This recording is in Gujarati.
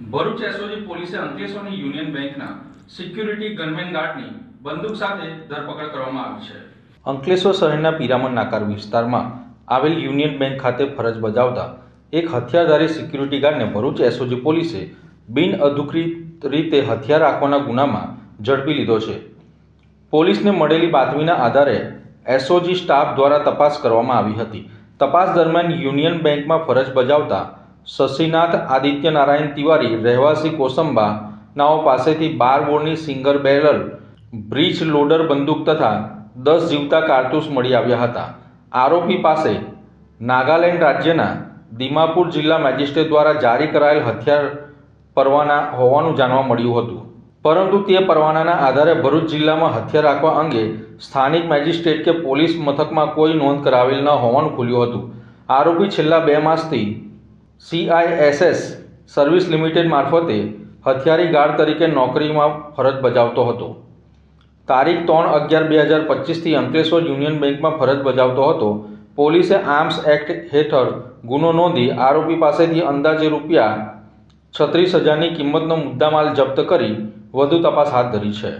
ભરૂચ એસઓજી પોલીસે અંકલેશ્વરની યુનિયન બેંકના સિક્યુરિટી ગનમેન ગાર્ડની બંદૂક સાથે ધરપકડ કરવામાં આવી છે. અંકલેશ્વર શહેરના પિરામણ નાકાર વિસ્તારમાં આવેલ યુનિયન બેંક ખાતે ફરજ બજાવતા એક હથિયારધારી સિક્યુરિટી ગાર્ડને ભરૂચ એસઓજી પોલીસે બિન અધિકૃત રીતે હથિયાર રાખવાના ગુનામાં ઝડપી લીધો છે. પોલીસને મળેલી બાતમીના આધારે એસઓજી સ્ટાફ દ્વારા તપાસ કરવામાં આવી હતી. તપાસ દરમિયાન યુનિયન બેંકમાં ફરજ બજાવતા શશીનાથ આદિત્ય નારાયણ તિવારી રહેવાસી કોસંબા નાઓ પાસેથી બાર બોરની સિંગર બેરલ બ્રિજ લોડર બંદૂક તથા દસ જીવતા કારતૂસ મળી આવ્યા હતા. આરોપી પાસે નાગાલેન્ડ રાજ્યના દિમાપુર જિલ્લા મેજિસ્ટ્રેટ દ્વારા જારી કરાયેલ હથિયાર પરવાના હોવાનું જાણવા મળ્યું હતું. પરંતુ તે પરવાનાના આધારે ભરૂચ જિલ્લામાં હથિયાર રાખવા અંગે સ્થાનિક મેજિસ્ટ્રેટ કે પોલીસ મથકમાં કોઈ નોંધ કરાવેલ ન હોવાનું ખુલ્યું હતું. આરોપી છેલ્લા બે માસથી સીઆઈએસએસ સર્વિસ લિમિટેડ મારફતે હથિયારી ગાર્ડ તરીકે નોકરીમાં ફરજ બજાવતો હતો. તારીખ ત્રણ અગિયાર બે હજાર પચીસથી અંકલેશ્વર યુનિયન બેંકમાં ફરજ બજાવતો હતો. પોલીસે આર્મ્સ એક્ટ હેઠળ ગુનો નોંધી આરોપી પાસેથી અંદાજે રૂપિયા છત્રીસ હજારની કિંમતનો મુદ્દામાલ જપ્ત કરી વધુ તપાસ હાથ ધરી છે.